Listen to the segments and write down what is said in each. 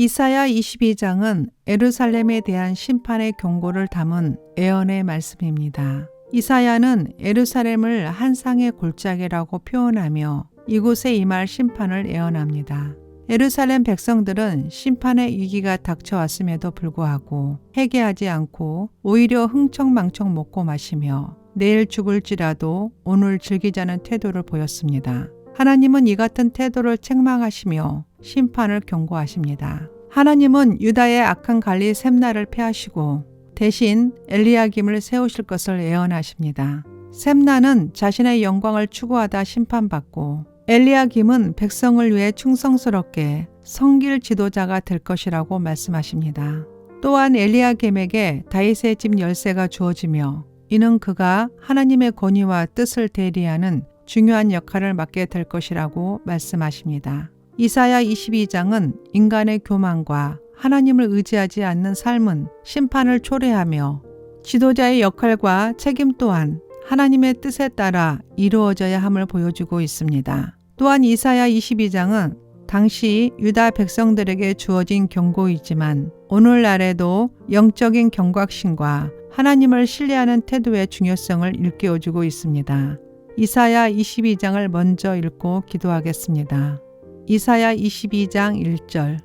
이사야 22장은 에루살렘에 대한 심판의 경고를 담은 예언의 말씀입니다. 이사야는 에루살렘을 한 쌍의 골짜기라고 표현하며 이곳에 임할 심판을 예언합니다. 에루살렘 백성들은 심판의 위기가 닥쳐왔음에도 불구하고 회개하지 않고 오히려 흥청망청 먹고 마시며 내일 죽을지라도 오늘 즐기자는 태도를 보였습니다. 하나님은 이 같은 태도를 책망하시며 심판을 경고하십니다. 하나님은 유다의 악한 관리 셈나를 패하시고 대신 엘리야김을 세우실 것을 예언하십니다. 셈나는 자신의 영광을 추구하다 심판받고 엘리야김은 백성을 위해 충성스럽게 성길 지도자가 될 것이라고 말씀하십니다. 또한 엘리야김에게 다윗의 집 열쇠가 주어지며 이는 그가 하나님의 권위와 뜻을 대리하는 중요한 역할을 맡게 될 것이라고 말씀하십니다. 이사야 22장은 인간의 교만과 하나님을 의지하지 않는 삶은 심판을 초래하며 지도자의 역할과 책임 또한 하나님의 뜻에 따라 이루어져야 함을 보여주고 있습니다. 또한 이사야 22장은 당시 유다 백성들에게 주어진 경고이지만 오늘날에도 영적인 경각심과 하나님을 신뢰하는 태도의 중요성을 일깨워주고 있습니다. 이사야 22장을 먼저 읽고 기도하겠습니다. 이사야 22장 1절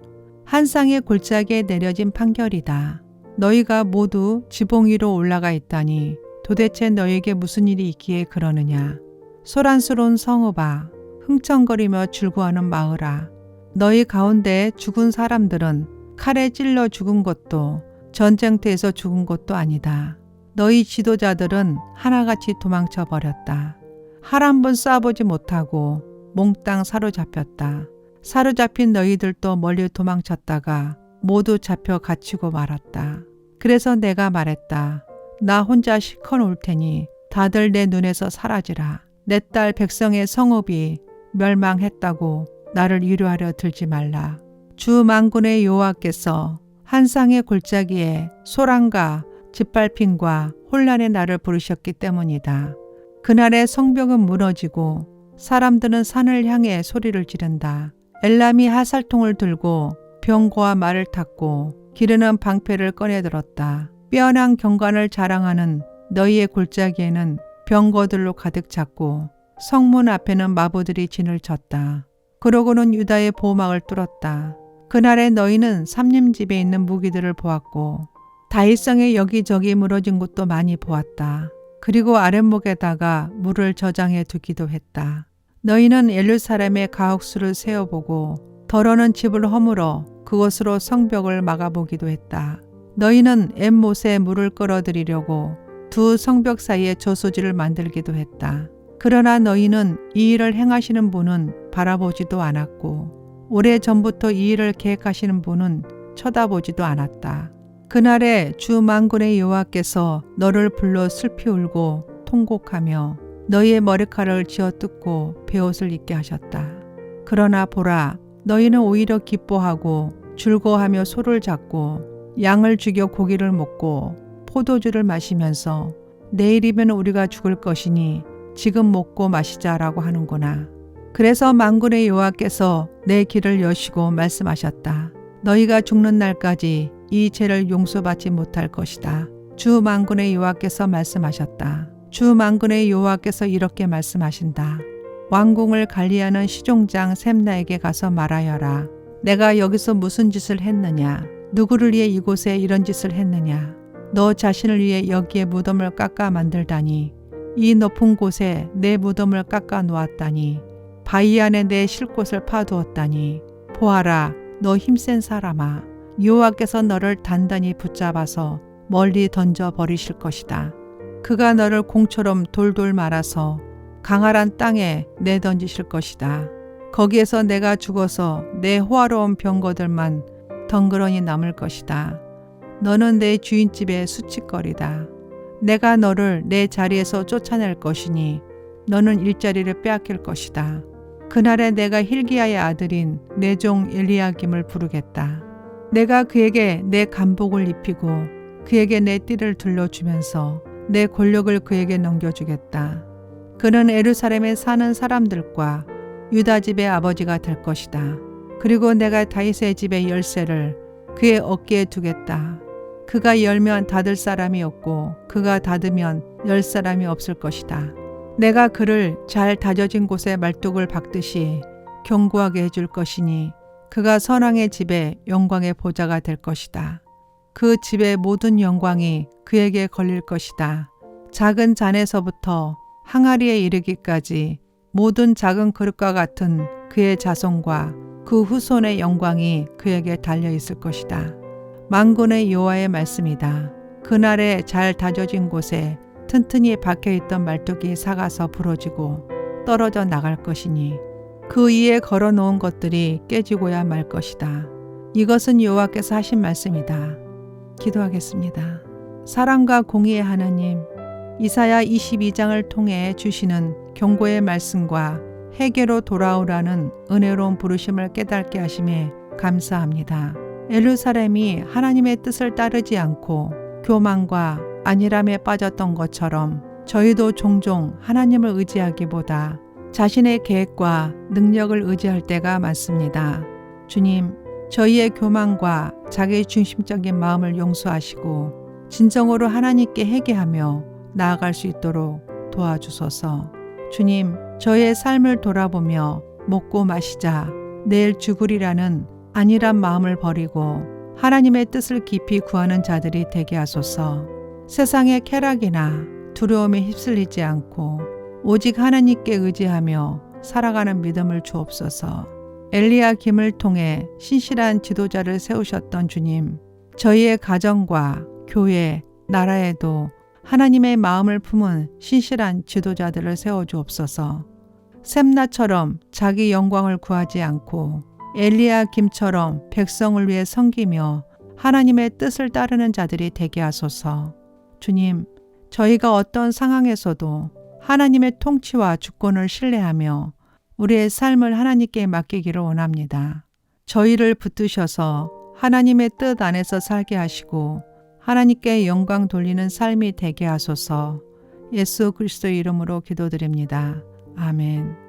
한 쌍의 골짜기에 내려진 판결이다. 너희가 모두 지붕 위로 올라가 있다니 도대체 너에게 무슨 일이 있기에 그러느냐. 소란스러운 성읍아 흥청거리며 즐거워하는 마을아 너희 가운데 죽은 사람들은 칼에 찔러 죽은 것도 전쟁터에서 죽은 것도 아니다. 너희 지도자들은 하나같이 도망쳐 버렸다. 할 한 번 쏴보지 못하고 몽땅 사로잡혔다. 사로잡힌 너희들도 멀리 도망쳤다가 모두 잡혀 갇히고 말았다. 그래서 내가 말했다. 나 혼자 실컷 올 테니 다들 내 눈에서 사라지라. 내 딸 백성의 성읍이 멸망했다고 나를 위로하려 들지 말라. 주 만군의 여호와께서 한 쌍의 골짜기에 소란과 짓밟힘과 혼란의 날을 부르셨기 때문이다. 그날의 성벽은 무너지고 사람들은 산을 향해 소리를 지른다. 엘람이 하살통을 들고 병거와 말을 탔고 기르는 방패를 꺼내 들었다. 뼈난 경관을 자랑하는 너희의 골짜기에는 병거들로 가득 찼고 성문 앞에는 마부들이 진을 쳤다. 그러고는 유다의 보막을 뚫었다. 그날에 너희는 삼림집에 있는 무기들을 보았고 다윗성에 여기저기 무너진 곳도 많이 보았다. 그리고 아랫목에다가 물을 저장해 두기도 했다. 너희는 엘루사람의 가옥수를 세어보고 더러는 집을 허물어 그곳으로 성벽을 막아보기도 했다. 너희는 엠못에 물을 끌어들이려고 두 성벽 사이에 저수지를 만들기도 했다. 그러나 너희는 이 일을 행하시는 분은 바라보지도 않았고 오래 전부터 이 일을 계획하시는 분은 쳐다보지도 않았다. 그날에 주 만군의 여호와께서 너를 불러 슬피 울고 통곡하며 너희의 머리카락을 쥐어 뜯고 베옷을 입게 하셨다. 그러나 보라 너희는 오히려 기뻐하고 즐거워하며 소를 잡고 양을 죽여 고기를 먹고 포도주를 마시면서 내일이면 우리가 죽을 것이니 지금 먹고 마시자라고 하는구나. 그래서 만군의 여호와께서 내 길을 여시고 말씀하셨다. 너희가 죽는 날까지 이 죄를 용서받지 못할 것이다. 주 만군의 여호와께서 말씀하셨다. 주 만군의 여호와께서 이렇게 말씀하신다. 왕궁을 관리하는 시종장 샘나에게 가서 말하여라. 내가 여기서 무슨 짓을 했느냐? 누구를 위해 이곳에 이런 짓을 했느냐? 너 자신을 위해 여기에 무덤을 깎아 만들다니 이 높은 곳에 내 무덤을 깎아 놓았다니 바위 안에 내 쉴곳을 파두었다니 보아라 너 힘센 사람아 여호와께서 너를 단단히 붙잡아서 멀리 던져 버리실 것이다. 그가 너를 공처럼 돌돌 말아서 강활한 땅에 내던지실 것이다. 거기에서 내가 죽어서 내 호화로운 병거들만 덩그러니 남을 것이다. 너는 내 주인집의 수치거리다. 내가 너를 내 자리에서 쫓아낼 것이니 너는 일자리를 빼앗길 것이다. 그날에 내가 힐기야의 아들인 내 종 엘리야김을 부르겠다. 내가 그에게 내 간복을 입히고 그에게 내 띠를 둘러주면서 내 권력을 그에게 넘겨주겠다. 그는 에루사렘에 사는 사람들과 유다 집의 아버지가 될 것이다. 그리고 내가 다윗의 집의 열쇠를 그의 어깨에 두겠다. 그가 열면 닫을 사람이 없고 그가 닫으면 열 사람이 없을 것이다. 내가 그를 잘 다져진 곳에 말뚝을 박듯이 견고하게 해줄 것이니 그가 선왕의 집에 영광의 보좌가 될 것이다. 그 집의 모든 영광이 그에게 걸릴 것이다. 작은 잔에서부터 항아리에 이르기까지 모든 작은 그릇과 같은 그의 자손과 그 후손의 영광이 그에게 달려 있을 것이다. 만군의 여호와의 말씀이다. 그날에 잘 다져진 곳에 튼튼히 박혀 있던 말뚝이 사가서 부러지고 떨어져 나갈 것이니 그 위에 걸어 놓은 것들이 깨지고야 말 것이다. 이것은 여호와께서 하신 말씀이다. 기도하겠습니다. 사랑과 공의의 하나님, 이사야 22장을 통해 주시는 경고의 말씀과 해계로 돌아오라는 은혜로운 부르심을 깨닫게 하심에 감사합니다. 에루사렘이 하나님의 뜻을 따르지 않고 교만과 안일함에 빠졌던 것처럼 저희도 종종 하나님을 의지하기보다 자신의 계획과 능력을 의지할 때가 많습니다. 주님, 저희의 교만과 자기 중심적인 마음을 용서하시고 진정으로 하나님께 회개하며 나아갈 수 있도록 도와주소서. 주님, 저의 삶을 돌아보며 먹고 마시자 내일 죽으리라는 안일한 마음을 버리고 하나님의 뜻을 깊이 구하는 자들이 되게 하소서. 세상의 쾌락이나 두려움에 휩쓸리지 않고 오직 하나님께 의지하며 살아가는 믿음을 주옵소서. 엘리야 김을 통해 신실한 지도자를 세우셨던 주님, 저희의 가정과 교회, 나라에도 하나님의 마음을 품은 신실한 지도자들을 세워 주옵소서. 샘나처럼 자기 영광을 구하지 않고 엘리야 김처럼 백성을 위해 섬기며 하나님의 뜻을 따르는 자들이 되게 하소서. 주님, 저희가 어떤 상황에서도 하나님의 통치와 주권을 신뢰하며 우리의 삶을 하나님께 맡기기를 원합니다. 저희를 붙드셔서 하나님의 뜻 안에서 살게 하시고 하나님께 영광 돌리는 삶이 되게 하소서 예수 그리스도 이름으로 기도드립니다. 아멘.